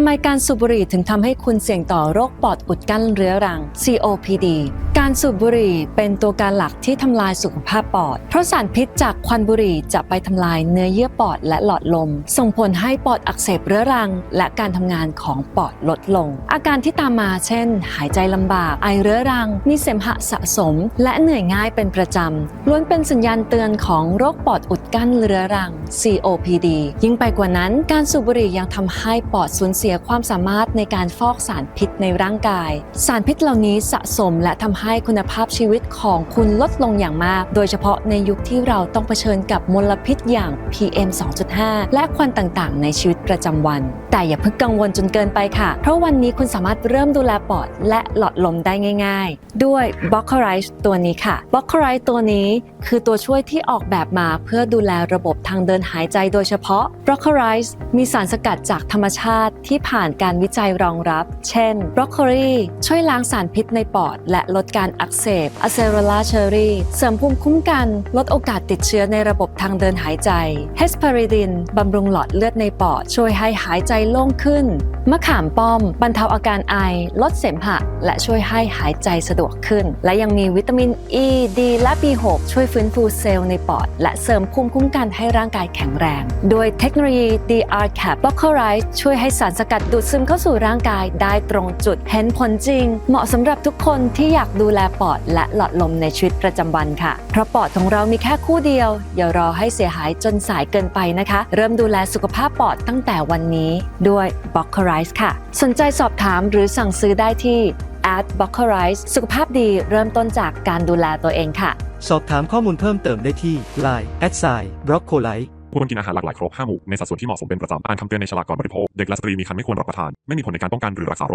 ำไมการสูบบุหรี่ถึงทำให้คุณเสี่ยงต่อโรคปอดอุดกั้นเรื้อรัง COPD การสูบบุหรี่เป็นตัวการหลักที่ทำลายสุขภาพปอด เพราะสารพิษจากควันบุหรี่จะไปทำลายเนื้อเยื่อปอดและหลอดลม ส่งผลให้ปอดอักเสบเรื้อรัง และการทำงานของปอดลดลง อาการที่ตามมาเช่น หายใจลำบาก ไอเรื้อรัง มีเสมหะสะสม และเหนื่อยง่ายเป็นประจำล้วนเป็นสัญญาณเตือนของโรคปอดอุดกั้นเรื้อรัง COPD ยิ่งไปกว่านั้น การสูบบุหรี่ยังทำให้ปอดสูญเสียความสามารถในการฟอกสารพิษในร่างกาย สารพิษเหล่านี้สะสมและทำให้คุณภาพชีวิตของคุณลดลงอย่างมาก โดยเฉพาะในยุคที่เราต้องเผชิญกับมลพิษอย่าง PM 2.5 และควันต่างๆ ในชีวิตประจำวัน แต่อย่าเพิ่งกังวลจนเกินไปค่ะ เพราะวันนี้คุณสามารถเริ่มดูแลปอดและหลอดลมได้ง่าย ๆ ด้วย b o c c a r i t e ตัวนี้ค่ะ b o c c a r i t e ตัวนี้คือตัวช่วยที่ออกแบบมาเพื่อดูแลระบบทางเดินหายใจโดยเฉพาะ b r o c c o l i z e มีสารสกัดจากธรรมชาติที่ผ่านการวิจัยรองรับ เช่นบรอกโคลีช่วยล้างสารพิษในปอด และลดการอักเสบอะเซโรลาเชอรี่เสริมภูมิคุ้มกัน ลดโอกาสติดเชื้อในระบบทางเดินหายใจเฮสปาริดินบำรุงหลอดเลือดในปอด ช่วยให้หายใจโล่งขึ้น มะขามป้อม บรรเทาอาการไอ ลดเสมหะ และช่วยให้หายใจสะดวกขึ้น และยังมีวิตามินอ E D และ B6 ช่วยฟื้นฟูเซลล์ในปอด และเสริมภูมิคุ้มกันให้ร่างกายแข็งแรง โดยเทคโนโลยี DR Cap b l o c k e r i t e ช่วยให้สารสกัดดูดซึมเข้าสู่ร่างกายได้ตรงจุดเห็นผลจริง เหมาะสำหรับทุกคนที่อยากดูแลปอดและหลอดลมในชีวิตประจำวันค่ะ เพราะปอดของเรามีแค่คู่เดียว อย่ารอให้เสียหายจนสายเกินไปนะคะ เริ่มดูแลสุขภาพปอดตั้งแต่วันนี้ด้วย b o c k e r i t e ค่ะ สนใจสอบถามหรือสั่งซื้อได้ที่ at b o c k e r i t e สุขภาพดีเริ่มต้นจากการดูแลตัวเองค่ะ สอบถามข้อมูลเพิ่มเติมได้ที่ Line at s i b r o c c o l i t e ควรกินอาหารหลากหลายครบ5หมู่ในสัดส่วนที่เหมาะสมเป็นประจำ อ่านคำเตือนในฉลากก่อนบริโภค เด็กและสตรีมีครรภ์ไม่ควรรับประทาน ไม่มีผลในการป้องกันหรือรักษาโรค